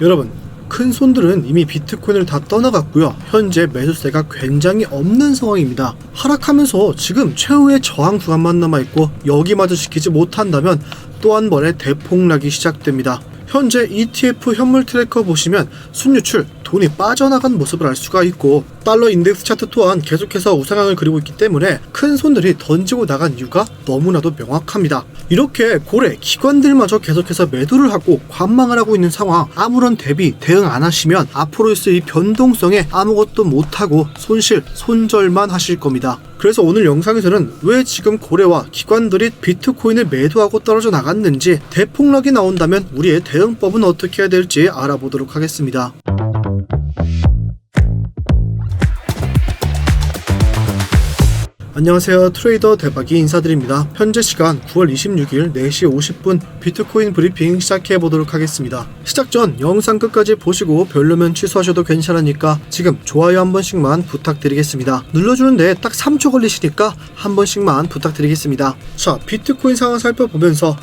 여러분, 큰 손들은 이미 비트코인을 다 떠나갔고요. 현재 매수세가 굉장히 없는 상황입니다. 하락하면서 지금 최후의 저항 구간만 남아있고 여기마저 지키지 못한다면 또 한 번의 대폭락이 시작됩니다. 현재 ETF 현물 트래커 보시면 순유출 돈이 빠져나간 모습을 알 수가 있고 달러 인덱스 차트 또한 계속해서 우상향을 그리고 있기 때문에 큰 손들이 던지고 나간 이유가 너무나도 명확합니다. 이렇게 고래 기관들마저 계속해서 매도를 하고 관망을 하고 있는 상황 아무런 대비 대응 안 하시면 앞으로 있을 이 변동성에 아무것도 못하고 손실 손절만 하실 겁니다. 그래서 오늘 영상에서는 왜 지금 고래와 기관들이 비트코인을 매도하고 떨어져 나갔는지 대폭락이 나온다면 우리의 대응법은 어떻게 해야 될지 알아보도록 하겠습니다. 안녕하세요. 트레이더 대박이 인사드립니다. 현재 시간 9월 26일 4시 50분 비트코인 브리핑 시작해 보도록 하겠습니다. 시작 전 영상 끝까지 보시고 별로면 취소하셔도 괜찮으니까 지금 좋아요 한 번씩만 부탁드리겠습니다. 눌러주는데 딱 3초 걸리시니까 한 번씩만 부탁드리겠습니다. 자, 비트코인 상황 살펴보면서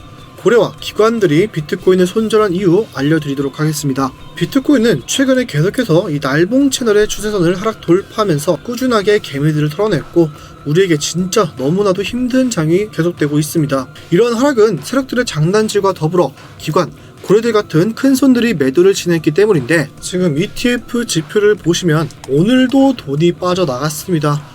고래와 기관들이 비트코인을 손절한 이유 알려드리도록 하겠습니다. 비트코인은 최근에 계속해서 이 날봉 채널의 추세선을 하락 돌파하면서 꾸준하게 개미들을 털어냈고 우리에게 진짜 너무나도 힘든 장이 계속되고 있습니다. 이러한 하락은 세력들의 장난질과 더불어 기관, 고래들 같은 큰 손들이 매도를 진행했기 때문인데 지금 ETF 지표를 보시면 오늘도 돈이 빠져나갔습니다.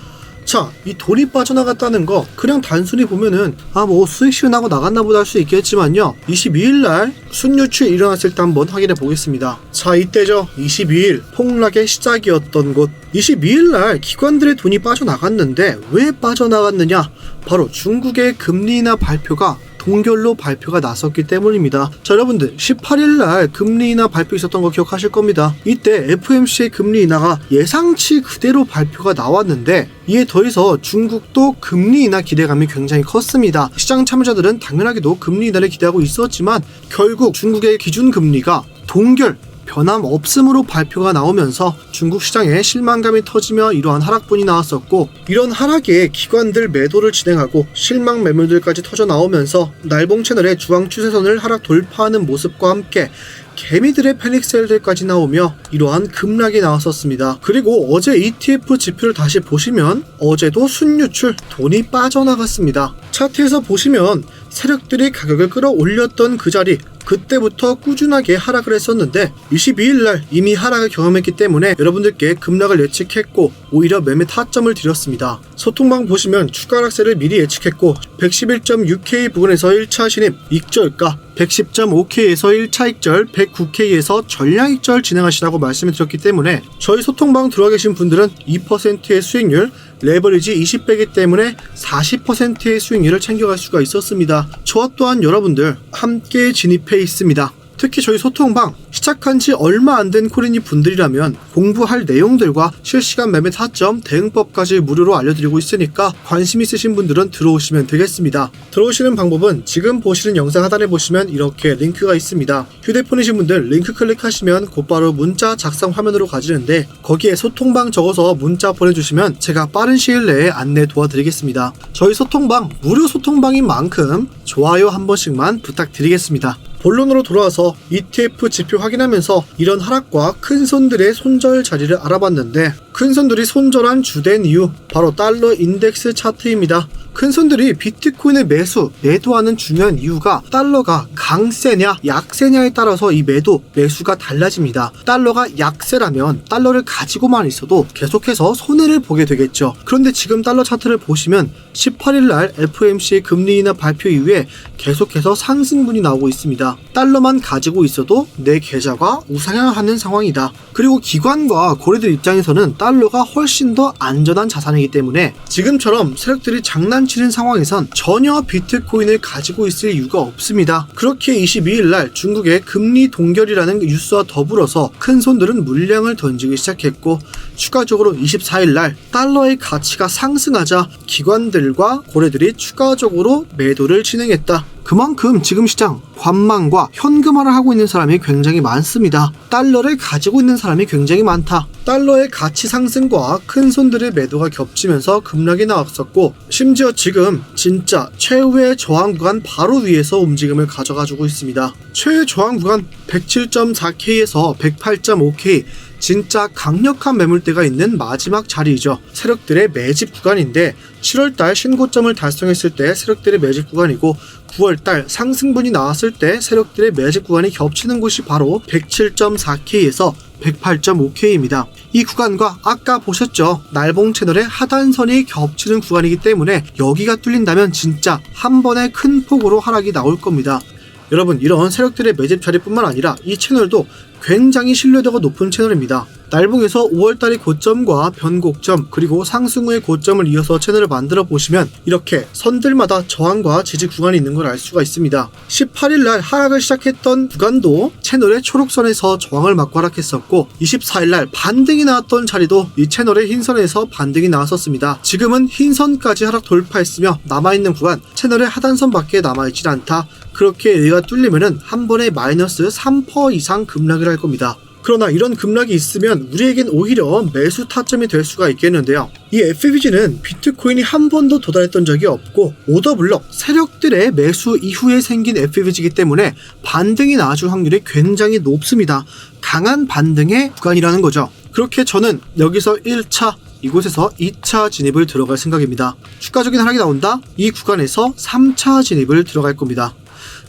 자, 이 돈이 빠져나갔다는 거 그냥 단순히 보면은 아 뭐 수익 실현하고 나갔나 보다 할 수 있겠지만요. 22일 날 순유출 일어났을 때 한번 확인해 보겠습니다. 자, 이때죠. 22일 폭락의 시작이었던 곳. 22일 날 기관들의 돈이 빠져나갔는데 왜 빠져나갔느냐? 바로 중국의 금리 인하 발표가 동결로 발표가 났었기 때문입니다. 자, 여러분들 18일 날 금리 인하 발표 있었던 거 기억하실 겁니다. 이때 FMC의 금리 인하가 예상치 그대로 발표가 나왔는데 이에 더해서 중국도 금리 인하 기대감이 굉장히 컸습니다. 시장 참여자들은 당연하게도 금리 인하를 기대하고 있었지만 결국 중국의 기준 금리가 동결 변함 없음으로 발표가 나오면서 중국 시장에 실망감이 터지며 이러한 하락분이 나왔었고 이런 하락에 기관들 매도를 진행하고 실망 매물들까지 터져 나오면서 날봉 채널의 주황 추세선을 하락 돌파하는 모습과 함께 개미들의 패닉셀들까지 나오며 이러한 급락이 나왔었습니다. 그리고 어제 ETF 지표를 다시 보시면 어제도 순유출 돈이 빠져나갔습니다. 차트에서 보시면 세력들이 가격을 끌어올렸던 그 자리 그때부터 꾸준하게 하락을 했었는데 22일 날 이미 하락을 경험했기 때문에 여러분들께 급락을 예측했고 오히려 매매 타점을 드렸습니다. 소통방 보시면 추가 하락세를 미리 예측했고 111.6K 부근에서 1차 신임 익절가 110.5K에서 1차 익절 109K에서 전량 익절 진행하시라고 말씀을 드렸기 때문에 저희 소통방 들어와 계신 분들은 2%의 수익률 레버리지 20배기 때문에 40%의 수익률을 챙겨갈 수가 있었습니다. 저와 또한 여러분들 함께 진입해 있습니다. 특히 저희 소통방 시작한 지 얼마 안 된 코리니 분들이라면 공부할 내용들과 실시간 매매 타점 대응법까지 무료로 알려드리고 있으니까 관심 있으신 분들은 들어오시면 되겠습니다. 들어오시는 방법은 지금 보시는 영상 하단에 보시면 이렇게 링크가 있습니다. 휴대폰이신 분들 링크 클릭하시면 곧바로 문자 작성 화면으로 가지는데 거기에 소통방 적어서 문자 보내주시면 제가 빠른 시일 내에 안내 도와드리겠습니다. 저희 소통방 무료 소통방인 만큼 좋아요 한 번씩만 부탁드리겠습니다. 본론으로 돌아와서 ETF 지표 확인하면서 이런 하락과 큰 손들의 손절 자리를 알아봤는데 큰 손들이 손절한 주된 이유 바로 달러 인덱스 차트입니다. 큰 손들이 비트코인을 매수, 매도하는 중요한 이유가 달러가 강세냐 약세냐에 따라서 이 매도, 매수가 달라집니다. 달러가 약세라면 달러를 가지고만 있어도 계속해서 손해를 보게 되겠죠. 그런데 지금 달러 차트를 보시면 18일 날 FMC 금리 인하 발표 이후에 계속해서 상승분이 나오고 있습니다. 달러만 가지고 있어도 내 계좌가 우상향하는 상황이다. 그리고 기관과 고래들 입장에서는 달러가 훨씬 더 안전한 자산이기 때문에 지금처럼 세력들이 장난치는 상황에선 전혀 비트코인을 가지고 있을 이유가 없습니다. 그렇게 22일 날 중국의 금리 동결이라는 뉴스와 더불어서 큰 손들은 물량을 던지기 시작했고 추가적으로 24일 날 달러의 가치가 상승하자 기관들과 고래들이 추가적으로 매도를 진행했다. 그만큼 지금 시장 관망과 현금화를 하고 있는 사람이 굉장히 많습니다. 달러를 가지고 있는 사람이 굉장히 많다. 달러의 가치 상승과 큰 손들의 매도가 겹치면서 급락이 나왔었고 심지어 지금 진짜 최후의 저항 구간 바로 위에서 움직임을 가져가지고 있습니다. 최애 저항 구간 107.4K에서 108.5K 진짜 강력한 매물대가 있는 마지막 자리이죠. 세력들의 매집 구간인데 7월달 신고점을 달성했을 때 세력들의 매집 구간이고 9월달 상승분이 나왔을 때 세력들의 매집 구간이 겹치는 곳이 바로 107.4K에서 108.5K입니다. 이 구간과 아까 보셨죠? 날봉 채널의 하단선이 겹치는 구간이기 때문에 여기가 뚫린다면 진짜 한 번에 큰 폭으로 하락이 나올 겁니다. 여러분 이런 세력들의 매집 자리뿐만 아니라 이 채널도 굉장히 신뢰도가 높은 채널입니다. 날봉에서 5월달의 고점과 변곡점 그리고 상승 후의 고점을 이어서 채널을 만들어 보시면 이렇게 선들마다 저항과 지지 구간이 있는 걸 알 수가 있습니다. 18일날 하락을 시작했던 구간도 채널의 초록선에서 저항을 맞고 하락했었고 24일날 반등이 나왔던 자리도 이 채널의 흰선에서 반등이 나왔었습니다. 지금은 흰선까지 하락 돌파했으며 남아있는 구간 채널의 하단선 밖에 남아있질 않다. 그렇게 여기가 뚫리면은 한 번에 마이너스 3% 이상 급락을 할 겁니다. 그러나 이런 급락이 있으면 우리에겐 오히려 매수 타점이 될 수가 있겠는데요. 이 FBG는 비트코인이 한 번도 도달했던 적이 없고 오더블럭 세력들의 매수 이후에 생긴 FBG이기 때문에 반등이 나와줄 확률이 굉장히 높습니다. 강한 반등의 구간이라는 거죠. 그렇게 저는 여기서 1차 이곳에서 2차 진입을 들어갈 생각입니다. 추가적인 하락이 나온다? 이 구간에서 3차 진입을 들어갈 겁니다.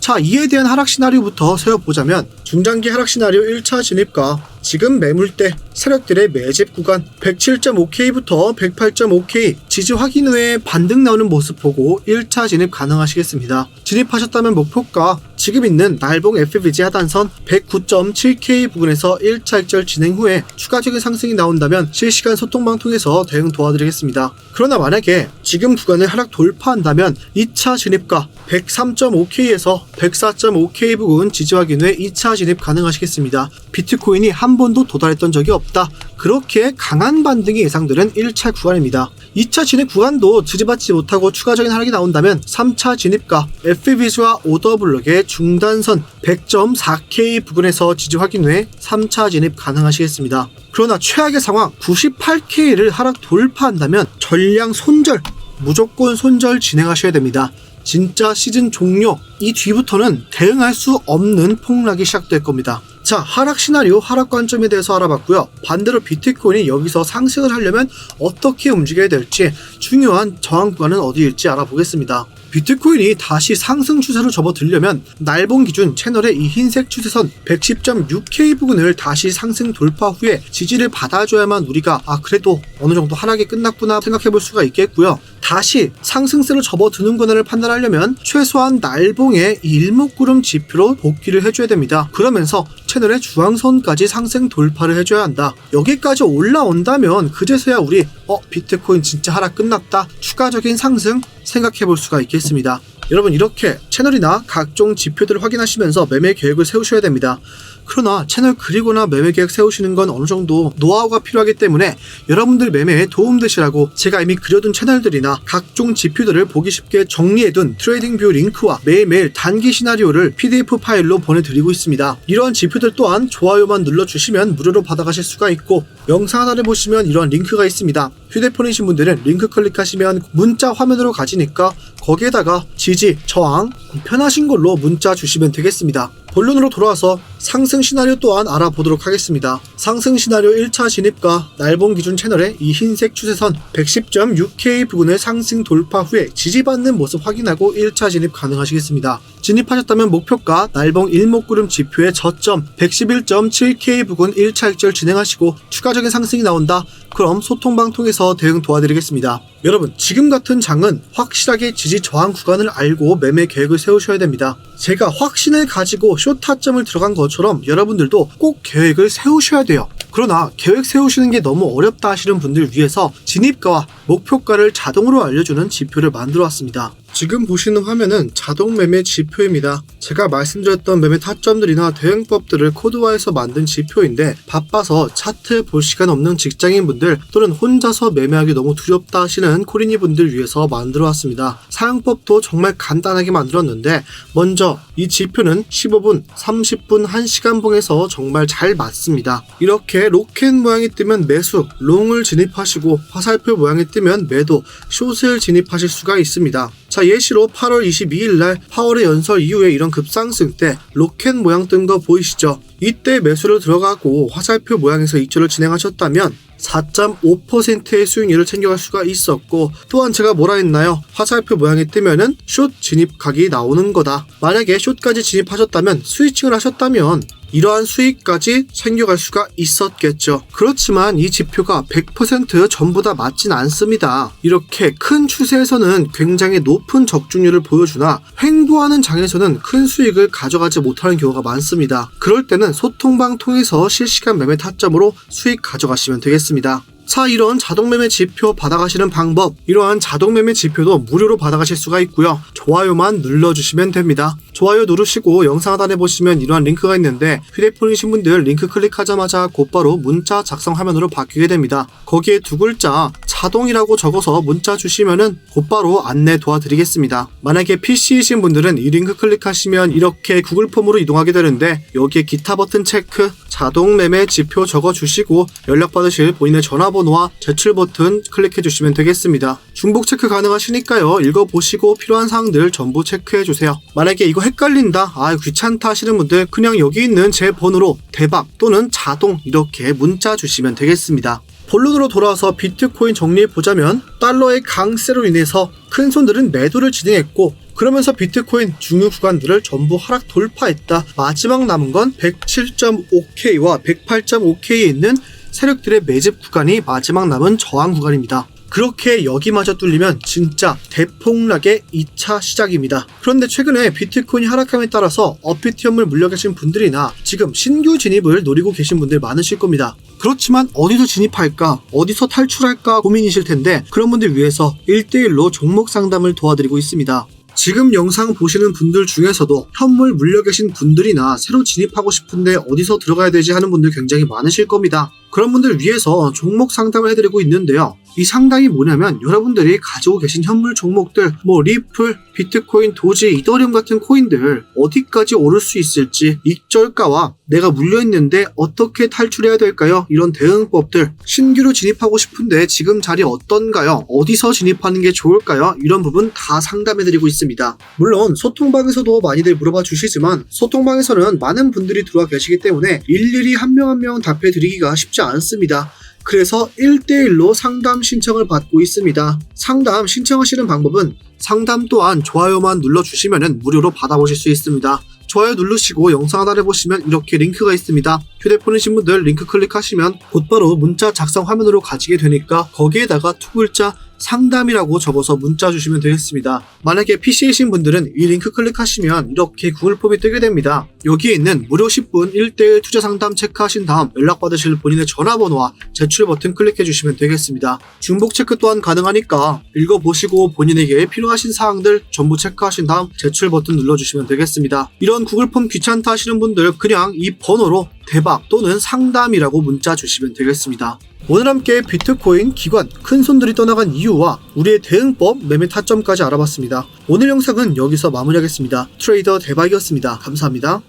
자, 이에 대한 하락 시나리오부터 세워보자면 중장기 하락 시나리오 1차 진입과 지금 매물대 세력들의 매집 구간 107.5K부터 108.5K 지지 확인 후에 반등 나오는 모습 보고 1차 진입 가능하시겠습니다. 진입하셨다면 목표가 지금 있는 날봉 FBG 하단선 109.7K 부근에서 1차 익절 진행 후에 추가적인 상승이 나온다면 실시간 소통방 통해서 대응 도와드리겠습니다. 그러나 만약에 지금 구간을 하락 돌파한다면 2차 진입가 103.5K에서 104.5K 부근 지지 확인 후에 2차 진입 가능하시겠습니다. 비트코인이 한 번도 도달했던 적이 없다. 그렇게 강한 반등이 예상되는 1차 구간입니다. 2차 진입 구간도 지지받지 못하고 추가적인 하락이 나온다면 3차 진입가 FBG와 오더블럭의 중단선 100.4K 부근에서 지지 확인 후에 3차 진입 가능하시겠습니다. 그러나 최악의 상황 98K를 하락 돌파한다면 전량 손절 무조건 손절 진행하셔야 됩니다. 진짜 시즌 종료 이 뒤부터는 대응할 수 없는 폭락이 시작될 겁니다. 자, 하락 시나리오, 하락 관점에 대해서 알아봤고요. 반대로 비트코인이 여기서 상승을 하려면 어떻게 움직여야 될지 중요한 저항 구간은 어디일지 알아보겠습니다. 비트코인이 다시 상승 추세로 접어들려면 날봉 기준 채널의 이 흰색 추세선 110.6K 부근을 다시 상승 돌파 후에 지지를 받아줘야만 우리가 아 그래도 어느 정도 하락이 끝났구나 생각해 볼 수가 있겠고요. 다시 상승세로 접어드는 구간을 판단하려면 최소한 날봉의 이 일목구름 지표로 복귀를 해줘야 됩니다. 그러면서 채널의 중앙선까지 상승 돌파를 해줘야 한다. 여기까지 올라온다면 그제서야 우리 어 비트코인 진짜 하락 끝났다. 추가적인 상승 생각해 볼 수가 있겠습니다. 여러분 이렇게 채널이나 각종 지표들을 확인하시면서 매매 계획을 세우셔야 됩니다. 그러나 채널 그리거나 매매 계획 세우시는 건 어느 정도 노하우가 필요하기 때문에 여러분들 매매에 도움되시라고 제가 이미 그려둔 채널들이나 각종 지표들을 보기 쉽게 정리해둔 트레이딩 뷰 링크와 매일매일 단기 시나리오를 PDF 파일로 보내드리고 있습니다. 이러한 지표들 또한 좋아요만 눌러주시면 무료로 받아가실 수가 있고 영상 하나를 보시면 이런 링크가 있습니다. 휴대폰이신 분들은 링크 클릭하시면 문자 화면으로 가지니까 거기에다가 지지, 저항 편하신 걸로 문자 주시면 되겠습니다. 본론으로 돌아와서 상승 시나리오 또한 알아보도록 하겠습니다. 상승 시나리오 1차 진입과 날봉 기준 채널의 이 흰색 추세선 110.6K 부근을 상승 돌파 후에 지지받는 모습 확인하고 1차 진입 가능하시겠습니다. 진입하셨다면 목표가 날봉 일목구름 지표의 저점 111.7K 부근 1차 익절 진행하시고 추가적인 상승이 나온다. 그럼 소통방 통해서 대응 도와드리겠습니다. 여러분, 지금 같은 장은 확실하게 지지 저항 구간을 알고 매매 계획을 세우셔야 됩니다. 제가 확신을 가지고 쇼 타점을 들어간 것처럼 여러분들도 꼭 계획을 세우셔야 돼요. 그러나 계획 세우시는 게 너무 어렵다 하시는 분들 위해서 진입가와 목표가를 자동으로 알려주는 지표를 만들어 왔습니다. 지금 보시는 화면은 자동 매매 지표입니다. 제가 말씀드렸던 매매 타점들이나 대응법들을 코드화해서 만든 지표인데 바빠서 차트 볼 시간 없는 직장인분들 또는 혼자서 매매하기 너무 두렵다 하시는 코리니 분들 위해서 만들어 왔습니다. 사용법도 정말 간단하게 만들었는데 먼저 이 지표는 15분, 30분, 1시간 봉에서 정말 잘 맞습니다. 이렇게 로켓 모양이 뜨면 매수, 롱을 진입하시고 화살표 모양이 뜨면 매도, 숏을 진입하실 수가 있습니다. 자, 예시로 8월 22일 날 파월의 연설 이후에 이런 급상승 때 로켓 모양 뜬 거 보이시죠? 이때 매수를 들어가고 화살표 모양에서 익절을 진행하셨다면 4.5%의 수익률을 챙겨갈 수가 있었고 또한 제가 뭐라 했나요? 화살표 모양이 뜨면은 숏 진입각이 나오는 거다. 만약에 숏까지 진입하셨다면 스위칭을 하셨다면 이러한 수익까지 챙겨갈 수가 있었겠죠. 그렇지만 이 지표가 100% 전부 다 맞진 않습니다. 이렇게 큰 추세에서는 굉장히 높은 적중률을 보여주나 횡보하는 장에서는 큰 수익을 가져가지 못하는 경우가 많습니다. 그럴 때는 소통방 통해서 실시간 매매 타점으로 수익 가져가시면 되겠습니다. 자, 이런 자동 매매 지표 받아가시는 방법, 이러한 자동 매매 지표도 무료로 받아가실 수가 있고요. 좋아요만 눌러주시면 됩니다. 좋아요 누르시고 영상 하단에 보시면 이러한 링크가 있는데 휴대폰이신 분들 링크 클릭하자마자 곧바로 문자 작성 화면으로 바뀌게 됩니다. 거기에 두 글자 자동이라고 적어서 문자 주시면은 곧바로 안내 도와드리겠습니다. 만약에 PC이신 분들은 이 링크 클릭하시면 이렇게 구글 폼으로 이동하게 되는데 여기에 기타 버튼 체크, 자동 매매 지표 적어 주시고 연락 받으실 본인의 전화번호와 제출 버튼 클릭해 주시면 되겠습니다. 중복 체크 가능하시니까요. 읽어보시고 필요한 사항들 전부 체크해 주세요. 만약에 이거 헷갈린다, 아 귀찮다 하시는 분들 그냥 여기 있는 제 번호로 대박 또는 자동 이렇게 문자 주시면 되겠습니다. 본론으로 돌아와서 비트코인 정리해 보자면 달러의 강세로 인해서 큰 손들은 매도를 진행했고 그러면서 비트코인 중요 구간들을 전부 하락 돌파했다. 마지막 남은 건 107.5K와 108.5K에 있는 세력들의 매집 구간이 마지막 남은 저항 구간입니다. 그렇게 여기마저 뚫리면 진짜 대폭락의 2차 시작입니다. 그런데 최근에 비트코인이 하락함에 따라서 어피티엄을 물려 계신 분들이나 지금 신규 진입을 노리고 계신 분들 많으실 겁니다. 그렇지만 어디서 진입할까, 어디서 탈출할까 고민이실 텐데 그런 분들 위해서 1대1로 종목 상담을 도와드리고 있습니다. 지금 영상 보시는 분들 중에서도 현물 물려 계신 분들이나 새로 진입하고 싶은데 어디서 들어가야 되지 하는 분들 굉장히 많으실 겁니다. 그런 분들 위해서 종목 상담을 해드리고 있는데요. 이 상담이 뭐냐면 여러분들이 가지고 계신 현물 종목들, 뭐 리플, 비트코인, 도지, 이더리움 같은 코인들 어디까지 오를 수 있을지 익절가와 내가 물려있는데 어떻게 탈출해야 될까요? 이런 대응법들 신규로 진입하고 싶은데 지금 자리 어떤가요? 어디서 진입하는 게 좋을까요? 이런 부분 다 상담해드리고 있습니다. 물론 소통방에서도 많이들 물어봐 주시지만 소통방에서는 많은 분들이 들어와 계시기 때문에 일일이 한 명 한 명 답해드리기가 쉽지 않습니다. 그래서 1대1로 상담 신청을 받고 있습니다. 상담 신청하시는 방법은 상담 또한 좋아요만 눌러주시면 무료로 받아보실 수 있습니다. 좋아요 누르시고 영상 하단에 보시면 이렇게 링크가 있습니다. 휴대폰이신 분들 링크 클릭하시면 곧바로 문자 작성 화면으로 가지게 되니까 거기에다가 두 글자 상담이라고 적어서 문자 주시면 되겠습니다. 만약에 PC이신 분들은 이 링크 클릭하시면 이렇게 구글 폼이 뜨게 됩니다. 여기에 있는 무료 10분 1대1 투자 상담 체크하신 다음 연락받으실 본인의 전화번호와 제출 버튼 클릭해 주시면 되겠습니다. 중복 체크 또한 가능하니까 읽어보시고 본인에게 필요하신 사항들 전부 체크하신 다음 제출 버튼 눌러주시면 되겠습니다. 이런 구글 폼 귀찮다 하시는 분들 그냥 이 번호로 대박 또는 상담이라고 문자 주시면 되겠습니다. 오늘 함께 비트코인 기관 큰 손들이 떠나간 이유와 우리의 대응법 매매 타점까지 알아봤습니다. 오늘 영상은 여기서 마무리하겠습니다. 트레이더 대박이었습니다. 감사합니다.